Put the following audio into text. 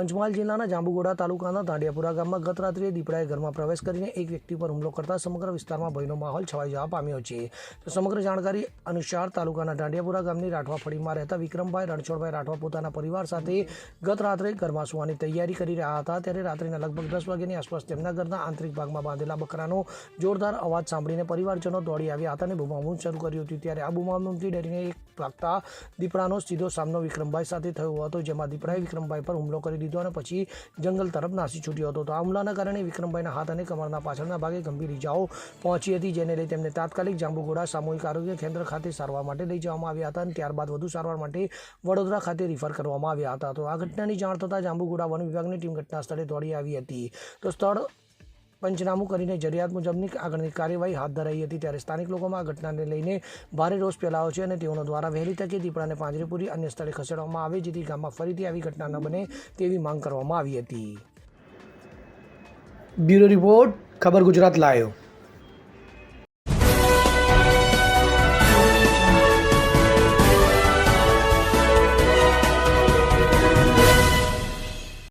પંચમહાલ જિલ્લાના જાંબુગોડા તાલુકાના દાંડિયાપુરા ગામમાં ગત રાત્રે દીપડાએ ઘરમાં પ્રવેશ કરીને એક વ્યક્તિ પર હુમલો કરતા સમગ્ર વિસ્તારમાં ભયનો માહોલ છવાઈ જવા પામ્યો છે. તો સમગ્ર જાણકારી અનુસાર તાલુકાના દાંડિયાપુરા ગામની રાઠવા ફળીમાં રહેતા વિક્રમભાઈ રણછોડભાઈ રાઠવા પોતાના પરિવાર સાથે ગત રાત્રે ઘરમાં સુવાની તૈયારી કરી રહ્યા હતા. ત્યારે રાત્રિના લગભગ દસ વાગ્યાની આસપાસ તેમના ઘરના આંતરિક ભાગમાં બાંધેલા બકરાનો જોરદાર અવાજ સાંભળીને પરિવારજનો દોડી આવ્યા હતા અને બુમાબૂમ શરૂ કર્યું હતું. ત્યારે આ બુમાબૂમથી ડરીને એક ભાગતા દીપડાનો સીધો સામનો વિક્રમભાઈ સાથે થયો હતો, જેમાં દીપડાએ વિક્રમભાઈ પર હુમલો કરી દીધો અને પછી જંગલ તરફ નાસી છૂટ્યો હતો. તો આ હુમલાના કારણે વિક્રમભાઈના હાથ અને કમરના પાછળના ભાગે ગંભીર ઇજાઓ પહોંચી હતી, જેને લઈ તેમને તાત્કાલિક જાંબુઘોડા સામૂહિક આરોગ્ય કેન્દ્ર ખાતે સારવાર માટે લઈ જવામાં આવ્યા હતા અને ત્યારબાદ વધુ સારવાર માટે વડોદરા ખાતે રિફર કરવામાં આવ્યા હતા. તો આ ઘટનાની જાણ થતાં જાંબુઘોડા વન વિભાગની ટીમ ઘટના સ્થળે દોડી આવી હતી. તો સ્થળ પંચનામું કરીને જરૂરિયાત મુજબની આગળની કાર્યવાહી હાથ ધરાઈ હતી. ત્યારે સ્થાનિક લોકોમાં આ ઘટનાને લઈને ભારે રોષ ફેલાયો છે અને તેઓનો દ્વારા વહેલી તકે દીપડાને પાંજરેપુરી અન્ય સ્થળે ખસેડવામાં આવે, જેથી ગામમાં ફરીથી આવી ઘટના ન બને તેવી માંગ કરવામાં આવી હતી. બ્યુરો રિપોર્ટ, ખબર ગુજરાત લાયો